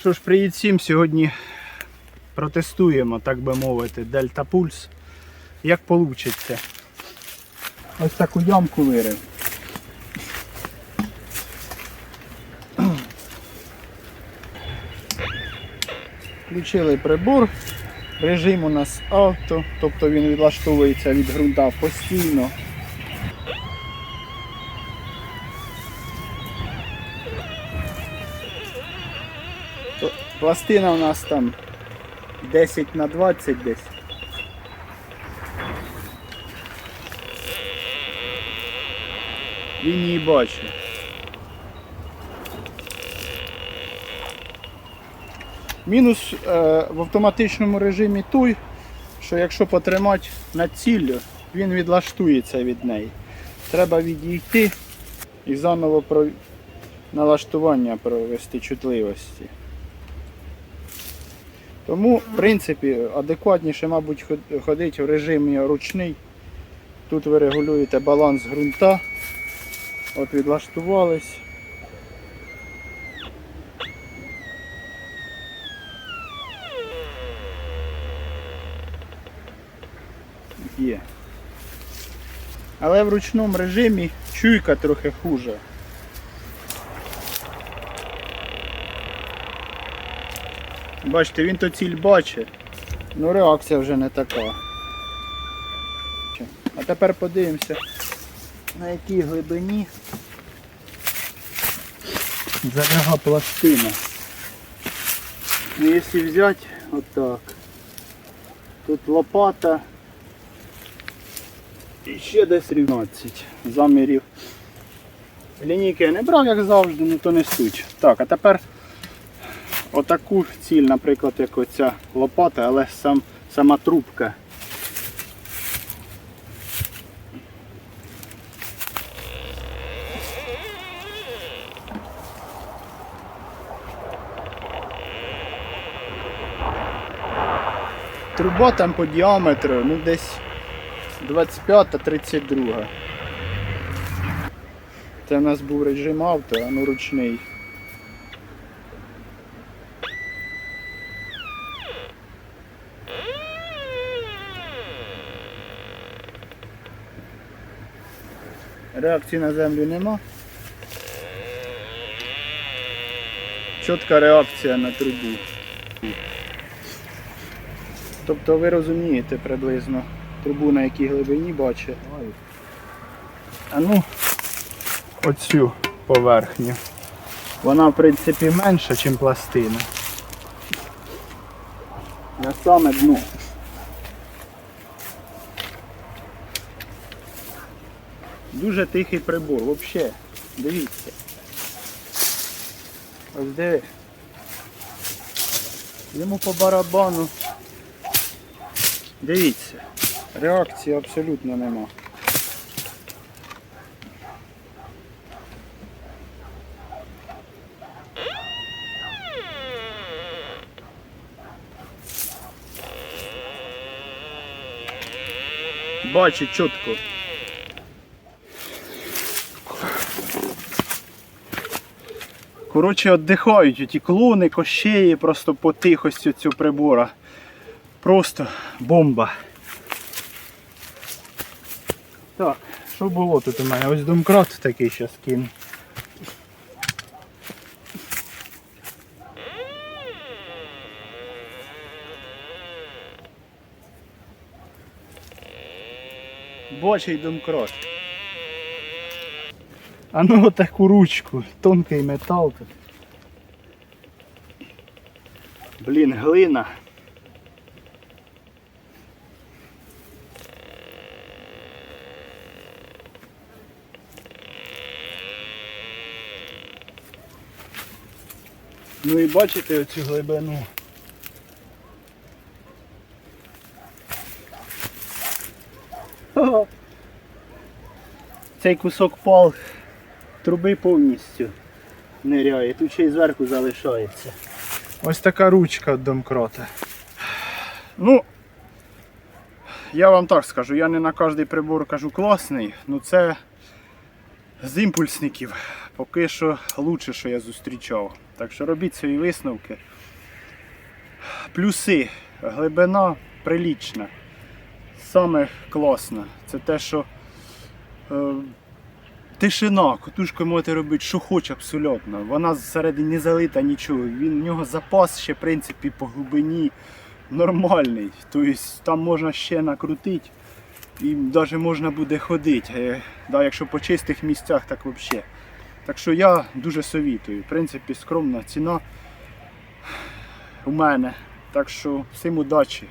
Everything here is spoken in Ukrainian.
Що ж, привіт всім. Сьогодні протестуємо, так би мовити, Дельта Пульс. Як вийде. Ось таку ямку вирив. Включили прибор. Режим у нас авто, тобто він відлаштовується від ґрунта постійно. Пластина у нас там 10 на 20 десь. Він її бачить. Мінус е, в автоматичному режимі той, що якщо потримати над ціллю, він відлаштується від неї. Треба відійти і заново про... налаштування провести чутливості. Тому, в принципі, адекватніше, мабуть, ходити в режимі ручний. Тут ви регулюєте баланс ґрунта. От відлаштувались. Є. Але в ручному режимі чуйка трохи хуже. Бачите, він то ціль бачить, ну реакція вже не така. А тепер подивимося, на якій глибині заляга пластина. Ну, якщо взяти отак, тут лопата і ще десь 13 замірів. Лінійки я не брав, як завжди, ну то не суть. Так, а тепер отаку ціль, наприклад, як оця лопата, але сам, сама трубка. Труба там по діаметру, ну десь 25-32. Це в нас був режим авто, а ну ручний. Реакції на землю нема. Чітка реакція на трубу. Тобто ви розумієте приблизно трубу на якій глибині бачить. А ну, оцю поверхню. Вона в принципі менша, ніж пластина. На саме дно. Дуже тихий прибор, взагалі. Дивіться. Ось диви. Йому по барабану. Дивіться. Реакції абсолютно нема. Бачить чітко. Коротше, віддихають ті клони, кощеї просто по тихості цього прибора. Просто бомба. Так, що було тут у мене? Ось домкрат такий ще скину. Бочий домкрат. А ну таку ручку, тонкий метал тут. Блін, глина. Ну і бачите оцю глибину. Цей кусок пал труби повністю ниряє, тут ще й зверху залишається. Ось така ручка від домкрота. Ну, я вам так скажу, я не на кожний прибор кажу класний, ну це з імпульсників поки що лучше, що я зустрічав. Так що робіть свої висновки. Плюси. Глибина прилічна. Саме класно. Це те, що е, тишина, котушкою можете робити, що хоче абсолютно. Вона зсередині не залита нічого. Він, в нього запас ще, в принципі, по глибині нормальний. Тобто там можна ще накрутити і навіть можна буде ходити. Е, Да, якщо по чистих місцях, так взагалі. Так що я дуже совітую. В принципі, скромна ціна у мене. Так що всім удачі.